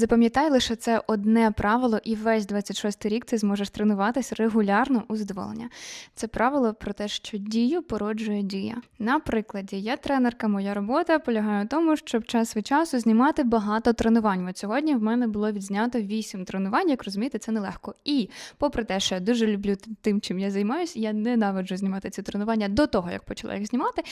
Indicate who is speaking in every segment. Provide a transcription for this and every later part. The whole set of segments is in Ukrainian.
Speaker 1: Запам'ятай лише це одне правило, і весь 26 рік ти зможеш тренуватись регулярно у задоволення. Це правило про те, що дію породжує дія. На прикладі, я тренерка, моя робота полягає в тому, щоб час від часу знімати багато тренувань. От сьогодні в мене було відзнято 8 тренувань, як розумієте, це нелегко. І попри те, що я дуже люблю тим, чим я займаюся, я ненавиджу знімати ці тренування до того, як почала їх знімати.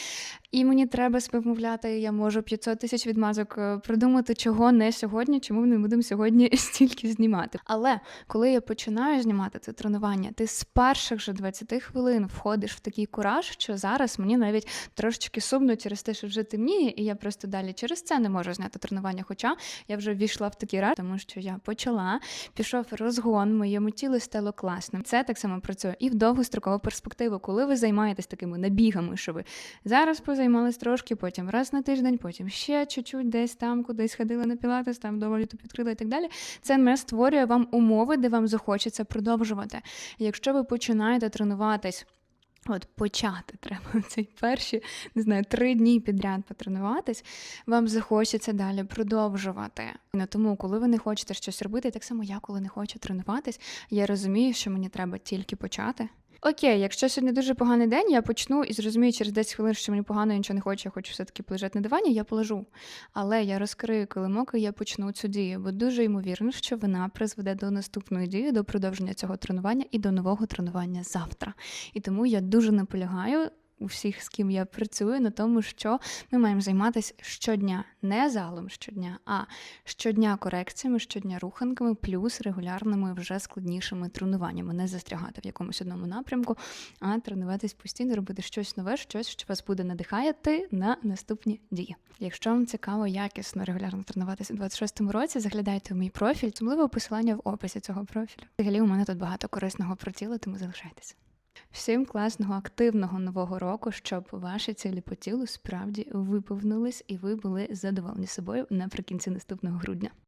Speaker 1: І мені треба себе вмовляти, я можу 500 тисяч відмазок е, придумати, чого не сьогодні, чому не будемо сьогодні стільки знімати. Але коли я починаю знімати це тренування, ти з перших же 20 хвилин входиш в такий кураж, що зараз мені навіть трошечки сумно через те, що вже темніє, і я просто далі через це не можу зняти тренування. Хоча я вже ввійшла в такий рад, тому що я почала, пішов розгон, моєму тілу стало класним. Це так само працює і в довгострокову перспективу, коли ви займаєтесь такими набігами, що ви зараз позаймались трошки, потім раз на тиждень, потім ще чуть-чуть десь там кудись ходили на пілатес, там вдома YouTube відкрили і так далі. Це не створює вам умови, де вам захочеться продовжувати. Якщо ви починаєте тренуватись. От почати треба цей перші, не знаю, три дні підряд потренуватись, вам захочеться далі продовжувати. Ну, тому, коли ви не хочете щось робити, так само я, коли не хочу тренуватись, я розумію, що мені треба тільки почати. Окей, якщо сьогодні дуже поганий день, я почну і зрозумію через 10 хвилин, що мені погано, я нічого не хочу, я хочу все-таки полежати на дивані, я положу. Але я розкрию килимок і я почну цю дію, бо дуже ймовірно, що вона призведе до наступної дії, до продовження цього тренування і до нового тренування завтра. І тому я дуже наполягаю. У всіх, з ким я працюю, на тому, що ми маємо займатися щодня, не залом щодня, а щодня корекціями, щодня руханками, плюс регулярними вже складнішими тренуваннями. Не застрягати в якомусь одному напрямку, а тренуватись постійно, робити щось нове, щось, що вас буде надихати на наступні дії. Якщо вам цікаво якісно регулярно тренуватися у 26-му році, заглядайте в мій профіль, особливо посилання в описі цього профілю. Взагалі, у мене тут багато корисного про тіло, тому залишайтеся. Всім класного активного нового року, щоб ваші цілі по тілу справді виповнились і ви були задоволені собою наприкінці наступного грудня.